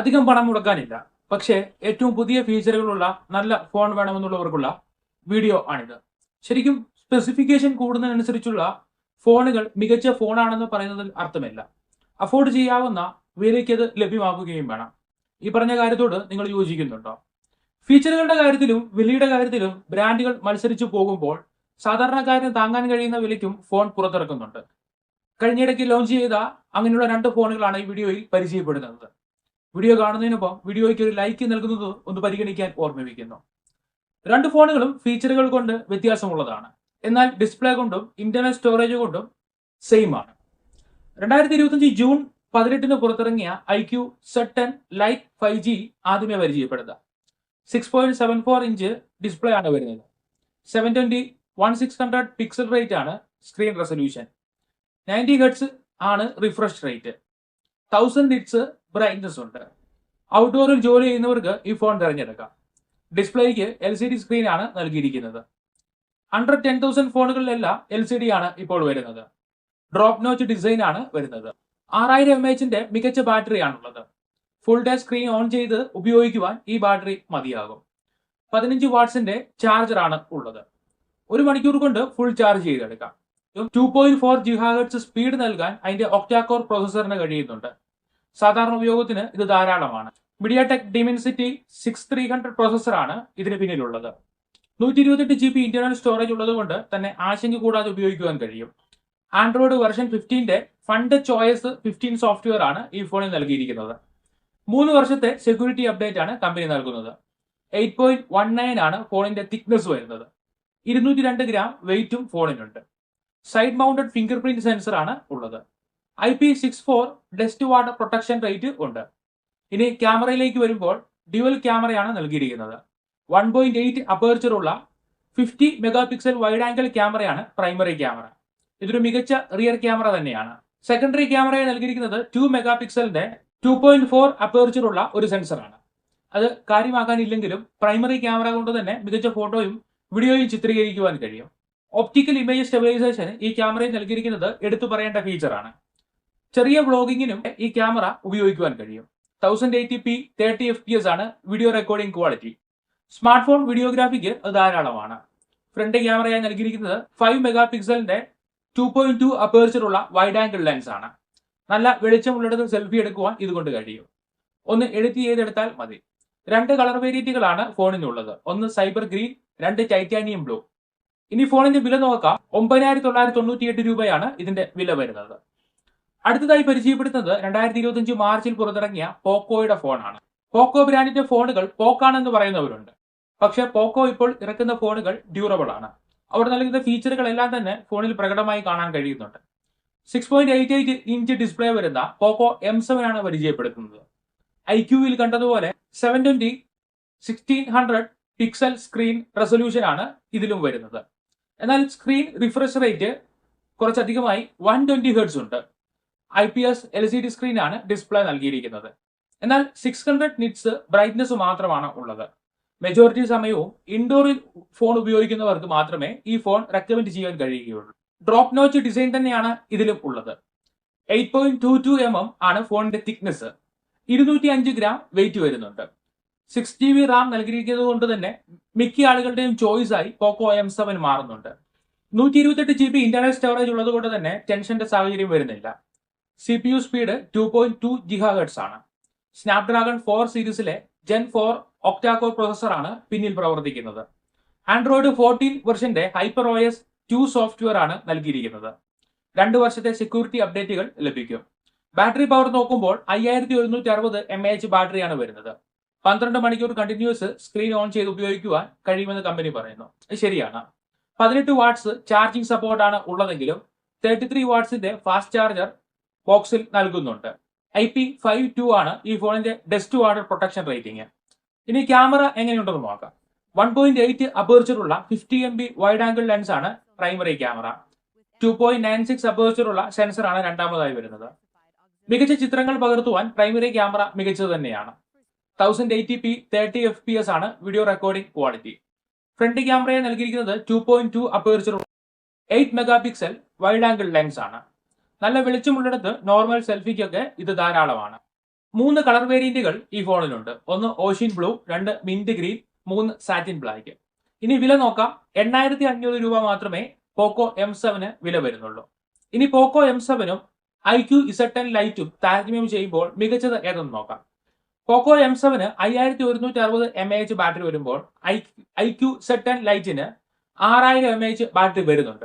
അധികം പണം മുടക്കാനില്ല. പക്ഷേ ഏറ്റവും പുതിയ ഫീച്ചറുകളുള്ള നല്ല ഫോൺ വേണമെന്നുള്ളവർക്കുള്ള വീഡിയോ ആണിത്. ശരിക്കും സ്പെസിഫിക്കേഷൻ കൂടുന്നതിനനുസരിച്ചുള്ള ഫോണുകൾ മികച്ച ഫോണാണെന്ന് പറയുന്നതിൽ അർത്ഥമില്ല. അഫോർഡ് ചെയ്യാവുന്ന വിലയ്ക്ക് അത് ലഭ്യമാക്കുകയും വേണം. ഈ പറഞ്ഞ കാര്യത്തോട് നിങ്ങൾ യോജിക്കുന്നുണ്ടോ? ഫീച്ചറുകളുടെ കാര്യത്തിലും വിലയുടെ കാര്യത്തിലും ബ്രാൻഡുകൾ മത്സരിച്ചു പോകുമ്പോൾ സാധാരണക്കാരന് താങ്ങാൻ കഴിയുന്ന വിലയ്ക്കും ഫോൺ പുറത്തിറക്കുന്നുണ്ട്. കഴിഞ്ഞിടയ്ക്ക് ലോഞ്ച് ചെയ്ത അങ്ങനെയുള്ള രണ്ട് ഫോണുകളാണ് ഈ വീഡിയോയിൽ പരിചയപ്പെടുന്നത്. വീഡിയോ കാണുന്നതിനൊപ്പം വീഡിയോയ്ക്ക് ഒരു ലൈക്ക് നൽകുന്നത് ഒന്ന് പരിഗണിക്കാൻ ഓർമ്മിപ്പിക്കുന്നു. രണ്ട് ഫോണുകളും ഫീച്ചറുകൾ കൊണ്ട് വ്യത്യാസമുള്ളതാണ്. എന്നാൽ ഡിസ്പ്ലേ കൊണ്ടും ഇന്റർണൽ സ്റ്റോറേജ് കൊണ്ടും സെയിം ആണ്. രണ്ടായിരത്തി ഇരുപത്തിയഞ്ച് ജൂൺ പതിനെട്ടിന് പുറത്തിറങ്ങിയ I Q Z lite five G ആദ്യമേ പരിചയപ്പെടുക. Six point seven four inch display ആണ് വരുന്നത്. Seven twenty one six hundred pixel rate ആണ് സ്ക്രീൻ റെസൊല്യൂഷൻ നയന്റി ഹെഡ്സ് ആണ് refresh rate thousand nits brightness ഉണ്ട്. ഔട്ട്ഡോറിൽ ജോലി ചെയ്യുന്നവർക്ക് ഈ ഫോൺ തിരഞ്ഞെടുക്കാം. ഡിസ്പ്ലേക്ക് എൽ സി ഡി സ്ക്രീൻ ആണ് നൽകിയിരിക്കുന്നത്. അണ്ടർ ടെൻ തൗസൻഡ് ഫോണുകളിലെല്ലാം എൽ സി ഡി ആണ് ഇപ്പോൾ വരുന്നത്. ഡ്രോപ്പ് നോച്ച് ഡിസൈൻ ആണ് വരുന്നത്. ആറായിരം എം എച്ചിന്റെ മികച്ച ബാറ്ററിയാണുള്ളത് ഫുൾ ഡേ സ്ക്രീൻ ഓൺ ചെയ്ത് ഉപയോഗിക്കുവാൻ ഈ ബാറ്ററി മതിയാകും. പതിനഞ്ച് വാട്ട്സിന്റെ ചാർജർ ആണ് ഉള്ളത്. ഒരു മണിക്കൂർ കൊണ്ട് ഫുൾ ചാർജ് ചെയ്തെടുക്കാം. Two point four gigahertz speed നൽകാൻ അതിന്റെ ഒക്ടാകോർ പ്രോസസറിന് കഴിയുന്നുണ്ട്. സാധാരണ ഉപയോഗത്തിന് ഇത് ധാരാളമാണ്. MediaTek Dimensity six three hundred പ്രോസസ്സറാണ് ഇതിന് പിന്നിലുള്ളത്. നൂറ്റി ഇരുപത്തെട്ട് ജി ബി ഇന്റർണൽ സ്റ്റോറേജ് ഉള്ളതുകൊണ്ട് തന്നെ ആശങ്ക കൂടാതെ ഉപയോഗിക്കുവാൻ കഴിയും. ആൻഡ്രോയിഡ് വെർഷൻ ഫിഫ്റ്റീന്റെ ഫണ്ട് ചോയ്സ് ഫിഫ്റ്റീൻ സോഫ്റ്റ്വെയർ ആണ് ഈ ഫോണിൽ നൽകിയിരിക്കുന്നത്. മൂന്ന് വർഷത്തെ സെക്യൂരിറ്റി അപ്ഡേറ്റ് ആണ് കമ്പനി നൽകുന്നത്. എയ്റ്റ് പോയിന്റ് വൺ നയൻ ആണ് ഫോണിന്റെ തിക്നെസ് വരുന്നത്. ഇരുന്നൂറ്റി രണ്ട് ഗ്രാം വെയിറ്റും ഫോണിനുണ്ട്. Side mounted finger print sensor ആണ് ഉള്ളത്. I P six four dust water protection rate ഉണ്ട്. ഇനി ക്യാമറയിലേക്ക് വരുമ്പോൾ ഡ്യുവൽ ക്യാമറയാണ് നൽകിയിരിക്കുന്നത്. വൺ പോയിന്റ് എയ്റ്റ് അപ്പേർച്ചർ ഉള്ള fifty mega pixel wide angle ക്യാമറയാണ് പ്രൈമറി ക്യാമറ ഇതൊരു മികച്ച റിയർ ക്യാമറ തന്നെയാണ്. സെക്കൻഡറി ക്യാമറയെ നൽകിയിരിക്കുന്നത് ടു മെഗാ പിക്സലിന്റെ ടു പോയിന്റ് ഫോർ അപ്പേർച്ചർ ഉള്ള ഒരു സെൻസറാണ് അത് കാര്യമാക്കാനില്ലെങ്കിലും പ്രൈമറി ക്യാമറ കൊണ്ട് തന്നെ മികച്ച ഫോട്ടോയും വീഡിയോയും ചിത്രീകരിക്കുവാൻ കഴിയും. ഒപ്റ്റിക്കൽ ഇമേജ് സ്റ്റെബിലൈസേഷൻ ഈ ക്യാമറയിൽ നൽകിയിരിക്കുന്നത് എടുത്തു പറയേണ്ട ഫീച്ചറാണ് ചെറിയ വ്ളോഗിങ്ങിനും ഈ ക്യാമറ ഉപയോഗിക്കുവാൻ കഴിയും. Thousand eighty P thirty F P S ആണ് video recording quality smart phone വീഡിയോഗ്രാഫിക്ക് അത് ധാരാളമാണ് ഫ്രണ്ട് ക്യാമറയായി നൽകിയിരിക്കുന്നത് ഫൈവ് മെഗാ പിക്സലിന്റെ ടു പോയിന്റ് ടു അപ്പേർച്ചറുള്ള വൈഡ് ആംഗിൾ ലെൻസ് ആണ്. നല്ല വെളിച്ചമുള്ളിടത്ത് സെൽഫി എടുക്കുവാൻ ഇതുകൊണ്ട് കഴിയും. ഒന്ന് എഡിറ്റ് ചെയ്തെടുത്താൽ മതി. രണ്ട് കളർ വേരിയന്റുകളാണ് ഫോണിനുള്ളത് ഒന്ന് സൈബർ ഗ്രീൻ രണ്ട് ടൈറ്റാനിയം ബ്ലൂ ഇനി ഫോണിന്റെ വില നോക്കാം. ഒമ്പതിനായിരത്തി തൊള്ളായിരത്തി തൊണ്ണൂറ്റി എട്ട് രൂപയാണ് ഇതിന്റെ വില വരുന്നത്. അടുത്തതായി പരിചയപ്പെടുത്തുന്നത് രണ്ടായിരത്തി ഇരുപത്തിയഞ്ച് മാർച്ചിൽ പുറത്തിറങ്ങിയ പോക്കോയുടെ ഫോണാണ്. പോക്കോ ബ്രാൻഡിന്റെ ഫോണുകൾ പോക്കാണെന്ന് പറയുന്നവരുണ്ട്. പക്ഷേ പോക്കോ ഇപ്പോൾ ഇറക്കുന്ന ഫോണുകൾ ഡ്യൂറബിൾ ആണ്. അവർ നൽകുന്ന ഫീച്ചറുകളെല്ലാം തന്നെ ഫോണിൽ പ്രകടമായി കാണാൻ കഴിയുന്നുണ്ട്. Six point eight eight inch display വരുന്ന പോക്കോ എം സെവൻ ആണ് പരിചയപ്പെടുത്തുന്നത്. ഐ ക്യൂവിൽ കണ്ടതുപോലെ seven twenty sixteen hundred pixel screen resolution ആണ് ഇതിലും വരുന്നത്. എന്നാൽ സ്ക്രീൻ റിഫ്രഷ് റേറ്റ് കുറച്ചധികമായി വൺ ട്വന്റി ഹെർട്സ് ഉണ്ട്. I P S L C D screen ആണ് ഡിസ്പ്ലേ നൽകിയിരിക്കുന്നത്. എന്നാൽ സിക്സ് ഹൺഡ്രഡ് നിറ്റ്സ് ബ്രൈറ്റ്നസ് മാത്രമാണ് ഉള്ളത്. മെജോറിറ്റി സമയവും ഇൻഡോറിൽ ഫോൺ ഉപയോഗിക്കുന്നവർക്ക് മാത്രമേ ഈ ഫോൺ റെക്കമെൻഡ് ചെയ്യാൻ കഴിയുകയുള്ളൂ. ഡ്രോപ്പ് നോച്ച് ഡിസൈൻ തന്നെയാണ് ഇതിലും ഉള്ളത്. Eight point two two M M ആണ് ഫോണിന്റെ തിക്നെസ് ഇരുന്നൂറ്റി അഞ്ച് ഗ്രാം വെയിറ്റ് വരുന്നുണ്ട്. സിക്സ് ജി ബി റാം നൽകിയിരിക്കുന്നത് കൊണ്ട് തന്നെ മിക്ക ആളുകളുടെയും ചോയ്സ് ആയി പോക്കോ എം സെവൻ മാറുന്നുണ്ട്. നൂറ്റി ഇരുപത്തെട്ട് ജി ബി ഇന്റർണൽ സ്റ്റോറേജ് ഉള്ളത് കൊണ്ട് തന്നെ ടെൻഷന്റെ സാഹചര്യം വരുന്നില്ല. C P U speed two point two gigahertz ആണ്. സ്നാപ്ഡ്രാഗൺ ഫോർ സീരീസിലെ ജെൻ ഫോർ ഒക്ടാകോർ പ്രോസസറാണ് പിന്നിൽ പ്രവർത്തിക്കുന്നത്. ആൻഡ്രോയിഡ് ഫോർട്ടീൻ വെർഷന്റെ ഹൈപ്പർ എസ് ടു സോഫ്റ്റ്വെയർ ആണ് നൽകിയിരിക്കുന്നത്. രണ്ട് വർഷത്തെ സെക്യൂരിറ്റി അപ്ഡേറ്റുകൾ ലഭിക്കും. ബാറ്ററി പവർ നോക്കുമ്പോൾ അയ്യായിരത്തി ഒരുന്നൂറ്റി അറുപത് എം എ എച്ച് ബാറ്ററിയാണ് വരുന്നത്. പന്ത്രണ്ട് മണിക്കൂർ കണ്ടിന്യൂസ് സ്ക്രീൻ ഓൺ ചെയ്ത് ഉപയോഗിക്കുവാൻ കഴിയുമെന്ന് കമ്പനി പറയുന്നു. ഇത് ശരിയാണ്. പതിനെട്ട് വാട്ട്സ് ചാർജിംഗ് സപ്പോർട്ടാണ് ഉള്ളതെങ്കിലും തേർട്ടി ത്രീ വാട്ട്സിന്റെ ഫാസ്റ്റ് ചാർജർ ബോക്സിൽ നൽകുന്നുണ്ട്. ഐ പി ഫൈവ് ടു ആണ് ഈ ഫോണിന്റെ ഡസ്റ്റ് വാട്ടർ പ്രൊട്ടക്ഷൻ റേറ്റിംഗ് ഇനി ക്യാമറ എങ്ങനെയുണ്ടെന്ന് നോക്കാം. One point eight അപേർച്ചറുള്ള fifty M P wide angle lens ആണ് primary camera two point nine six അപേർച്ചറുള്ള ആണ് രണ്ടാമതായി വരുന്നത്. മികച്ച ചിത്രങ്ങൾ പകർത്തുവാൻ പ്രൈമറി ക്യാമറ മികച്ചത് തന്നെയാണ്. Thousand eighty P thirty F P S ആണ് വീഡിയോ റെക്കോർഡിംഗ് ക്വാളിറ്റി ഫ്രണ്ട് ക്യാമറയെ നൽകിയിരിക്കുന്നത് two point two aperture eight mega pixel wide angle lens ആണ്. നല്ല വെളിച്ചമുള്ളിടത്ത് നോർമൽ സെൽഫിക്കൊക്കെ ഇത് ധാരാളമാണ്. മൂന്ന് കളർ വേരിയന്റുകൾ ഈ ഫോണിലുണ്ട്. ഒന്ന് ഓഷ്യൻ ബ്ലൂ രണ്ട് മിന്റ് ഗ്രീൻ മൂന്ന് സാറ്റിൻ ബ്ലാക്ക് ഇനി വില നോക്കാം. എണ്ണായിരത്തി അഞ്ഞൂറ് രൂപ മാത്രമേ പോക്കോ എം സെവന് വില വരുന്നുള്ളൂ. ഇനി പോക്കോ എം സെവനും ഐ ക്യു ഇസെട്ടൻ ലൈറ്റും താരതമ്യം ചെയ്യുമ്പോൾ മികച്ചത് ഏതെന്ന് നോക്കാം. പോക്കോ എം സെവന് അയ്യായിരത്തി ഒരുന്നൂറ്റി അറുപത് എം എച്ച് ബാറ്ററി വരുമ്പോൾ I I Q Z ten ലൈറ്റിന് ആറായിരം എം എച്ച് ബാറ്ററി വരുന്നുണ്ട്.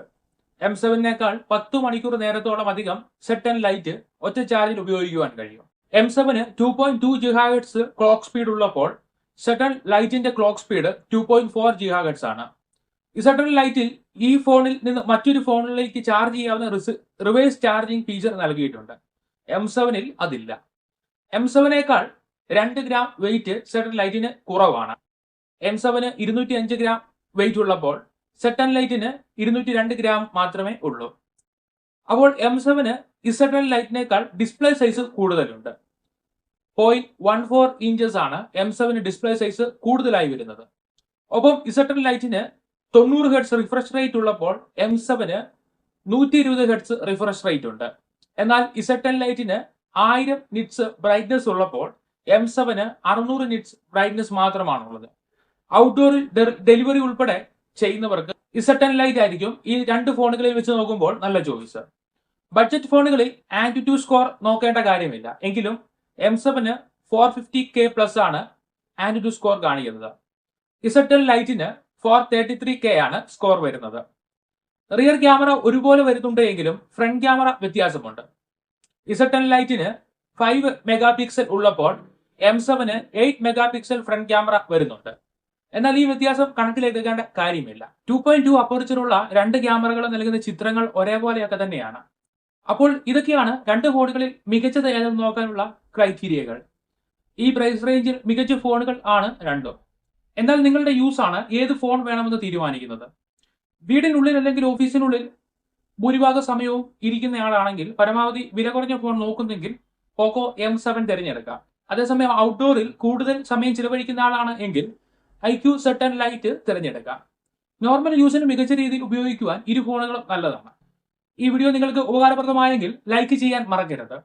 എം സെവനേക്കാൾ പത്ത് മണിക്കൂർ നേരത്തോളം അധികം സെറ്റൻ ലൈറ്റ് ഒറ്റ ചാർജിൽ ഉപയോഗിക്കുവാൻ കഴിയും. M seven two point two gigahertz clock speed ഉള്ളപ്പോൾ സെട്ടൺ ലൈറ്റിന്റെ clock speed two point four gigahertz ആണ്. സെട്ടൺ ലൈറ്റിൽ ഈ ഫോണിൽ നിന്ന് മറ്റൊരു ഫോണിലേക്ക് ചാർജ് ചെയ്യാവുന്ന റിവേഴ്സ് ചാർജിംഗ് ഫീച്ചർ നൽകിയിട്ടുണ്ട്. എം സെവനിൽ അതില്ല. എം സെവനേക്കാൾ രണ്ട് ഗ്രാം വെയിറ്റ് ലൈറ്റിന് കുറവാണ്. എം സെവന് ഇരുന്നൂറ്റി അഞ്ച് ഗ്രാം വെയിറ്റ് ഉള്ളപ്പോൾ സെട്ടൺ ലൈറ്റിന് ഇരുന്നൂറ്റി രണ്ട് ഗ്രാം മാത്രമേ ഉള്ളൂ. അപ്പോൾ എം സെവന് ഇസെട്ടൺ ലൈറ്റിനേക്കാൾ ഡിസ്പ്ലേ സൈസ് കൂടുതലുണ്ട്. പോയിന്റ് വൺ ഫോർ ഇഞ്ചസ് ആണ് എം സെവന് ഡിസ്പ്ലേ സൈസ് കൂടുതലായി വരുന്നത്. ഒപ്പം ഇസെട്ടൺ ലൈറ്റിന് തൊണ്ണൂറ് ഹെഡ്സ് റിഫ്രഷ് റേറ്റ് ഉള്ളപ്പോൾ എം സെവന് നൂറ്റി ഇരുപത് ഹെഡ്സ് റിഫ്രഷ് റേറ്റ് ഉണ്ട്. എന്നാൽ ഇസെട്ടൺ ലൈറ്റിന് ആയിരം നിറ്റ്സ് ബ്രൈറ്റ്നസ് ഉള്ളപ്പോൾ എം സെവന് അറുന്നൂറ് നിറ്റ്സ് ബ്രൈറ്റ്നസ് മാത്രമാണുള്ളത്. ഔട്ട്ഡോർ ഡെലിവറി ഉൾപ്പെടെ ചെയ്യുന്നവർക്ക് ഇസട്ടൻ ലൈറ്റ് ആയിരിക്കും ഈ രണ്ട് ഫോണുകളിൽ വെച്ച് നോക്കുമ്പോൾ നല്ല ചോയ്സ് ബഡ്ജറ്റ് ഫോണുകളിൽ ടു സ്കോർ നോക്കേണ്ട കാര്യമില്ല. എങ്കിലും എം സെവന് ഫോർ ഫിഫ്റ്റി കെ പ്ലസ് ആണ് ടു സ്കോർ കാണിക്കുന്നത്. ഇസട്ടൻ ലൈറ്റിന് ഫോർ തേർട്ടി ത്രീ കെ ആണ് സ്കോർ വരുന്നത്. റിയർ ക്യാമറ ഒരുപോലെ വരുന്നുണ്ട് എങ്കിലും ഫ്രണ്ട് ക്യാമറ വ്യത്യാസമുണ്ട്. ഇസട്ടൻ ലൈറ്റിന് ഫൈവ് മെഗാ പിക്സൽ ഉള്ളപ്പോൾ M seven eight mega pixel front camera വരുന്നുണ്ട്. എന്നാൽ ഈ വ്യത്യാസം കണക്കിലെടുക്കേണ്ട കാര്യമില്ല. ടു പോയിന്റ് ടു അപ്പർച്ചറുള്ള രണ്ട് ക്യാമറകൾ നൽകുന്ന ചിത്രങ്ങൾ ഒരേപോലെയൊക്കെ തന്നെയാണ്. അപ്പോൾ ഇതൊക്കെയാണ് രണ്ട് ഫോണുകളിൽ മികച്ചത് ഏതെന്ന് നോക്കാനുള്ള ക്രൈറ്റീരിയകൾ ഈ പ്രൈസ് റേഞ്ചിൽ മികച്ച ഫോണുകൾ ആണ് രണ്ടും. എന്നാൽ നിങ്ങളുടെ യൂസ് ആണ് ഏത് ഫോൺ വേണമെന്ന് തീരുമാനിക്കുന്നത്. വീടിനുള്ളിൽ അല്ലെങ്കിൽ ഓഫീസിനുള്ളിൽ ഭൂരിഭാഗ സമയവും ഇരിക്കുന്നയാളാണെങ്കിൽ പരമാവധി വില കുറഞ്ഞ ഫോൺ നോക്കുന്നെങ്കിൽ പോക്കോ എം സെവൻ തിരഞ്ഞെടുക്കാം. അതേസമയം ഔട്ട്ഡോറിൽ കൂടുതൽ സമയം ചിലവഴിക്കുന്ന ആളാണ് എങ്കിൽ I Q Z ten light തിരഞ്ഞെടുക്കാം. നോർമൽ യൂസിന് മികച്ച രീതിയിൽ ഉപയോഗിക്കുവാൻ ഇരു ഫോണുകളും നല്ലതാണ്. ഈ വീഡിയോ നിങ്ങൾക്ക് ഉപകാരപ്രദമായെങ്കിൽ ലൈക്ക് ചെയ്യാൻ മറക്കരുത്.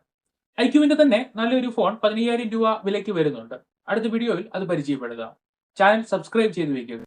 ഐ ക്യൂവിന്റെ തന്നെ നല്ലൊരു ഫോൺ പതിനയ്യായിരം രൂപ വിലയ്ക്ക് വരുന്നുണ്ട്. അടുത്ത വീഡിയോയിൽ അത് പരിചയപ്പെടുക. ചാനൽ സബ്സ്ക്രൈബ് ചെയ്ത് വയ്ക്കുക.